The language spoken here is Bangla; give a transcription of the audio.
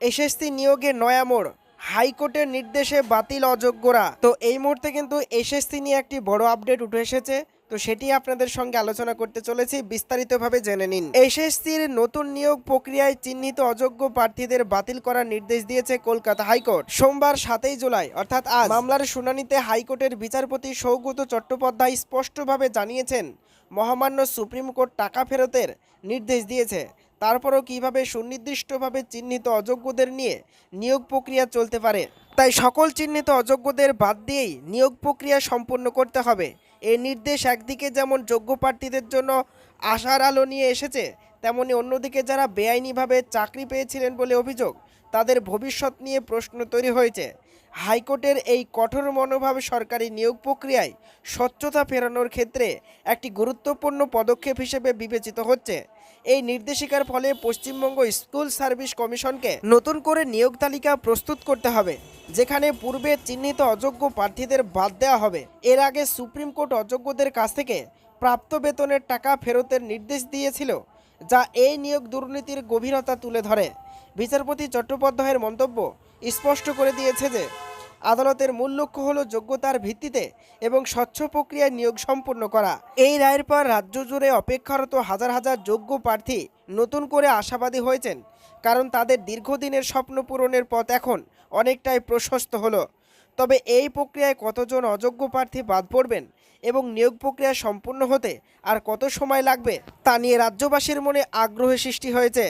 এসএসসি নিয়োগে নয়া মোড়। হাইকোর্টের নির্দেশে বাতিল অযোগ্যরা। তো এই মুহূর্তে কিন্তু এসএসসি নিয়ে একটি বড় আপডেট উঠে এসেছে। তো সেটি আপনাদের সঙ্গে আলোচনা করতে চলেছি, বিস্তারিতভাবে জেনে নিন। এসএসসির নতুন নিয়োগ প্রক্রিয়ায় চিহ্নিত অযোগ্য প্রার্থীদের বাতিল করার নির্দেশ দিয়েছে কলকাতা হাইকোর্ট। সোমবার সাতই জুলাই, অর্থাৎ আজ, মামলার শুনানিতে হাইকোর্টের বিচারপতি সৌগত চট্টোপাধ্যায় স্পষ্টভাবে জানিয়েছেন, মহামান্য সুপ্রিম কোর্ট টাকা ফেরতের নির্দেশ দিয়েছে। তারপরও কীভাবে সুনির্দিষ্টভাবে চিহ্নিত অযোগ্যদের নিয়ে নিয়োগ প্রক্রিয়া চলতে পারে? তাই সকল চিহ্নিত অযোগ্যদের বাদ দিয়েই নিয়োগ প্রক্রিয়া সম্পন্ন করতে হবে। এই নির্দেশ একদিকে যেমন যোগ্য প্রার্থীদের জন্য আশার আলো নিয়ে এসেছে, তেমনি অন্যদিকে যারা বেআইনিভাবে চাকরি পেয়েছিলেন বলে অভিযোগ, তাদের ভবিষ্যৎ নিয়ে প্রশ্ন তৈরি হয়েছে। হাইকোর্টের এই কঠোর মনোভাব সরকারি নিয়োগ প্রক্রিয়ায় স্বচ্ছতা ফেরানোর ক্ষেত্রে একটি গুরুত্বপূর্ণ পদক্ষেপ হিসেবে বিবেচিত হচ্ছে। এই নির্দেশিকার ফলে পশ্চিমবঙ্গ স্কুল সার্ভিস কমিশনকে নতুন করে নিয়োগ তালিকা প্রস্তুত করতে হবে, যেখানে পূর্বে চিহ্নিত অযোগ্য প্রার্থীদের বাদ দেওয়া হবে। এর আগে সুপ্রিম কোর্ট অযোগ্যদের কাছ থেকে প্রাপ্ত বেতনের টাকা ফেরতের নির্দেশ দিয়েছিল, যা এই নিয়োগ দুর্নীতির গভীরতা তুলে ধরে। বিচারপতি চট্টোপাধ্যায়ের মন্তব্য স্পষ্ট করে দিয়েছে যে আদালতের মূল লক্ষ্য হলো যোগ্যতার ভিত্তিতে এবং স্বচ্ছ প্রক্রিয়ায় নিয়োগ সম্পন্ন করা। এই রায়ের পর রাজ্য জুড়ে অপেক্ষারত হাজার হাজার যোগ্য প্রার্থী নতুন করে আশাবাদী হয়েছেন, কারণ তাদের দীর্ঘদিনের স্বপ্ন পূরণের পথ এখন অনেকটাই প্রশস্ত হলো। তবে এই প্রক্রিয়ায় কতজন অযোগ্য প্রার্থী বাদ পড়বেন এবং নিয়োগ প্রক্রিয়া সম্পূর্ণ হতে আর কত সময় লাগবে তা নিয়ে রাজ্যবাসীর মনে আগ্রহের সৃষ্টি হয়েছে।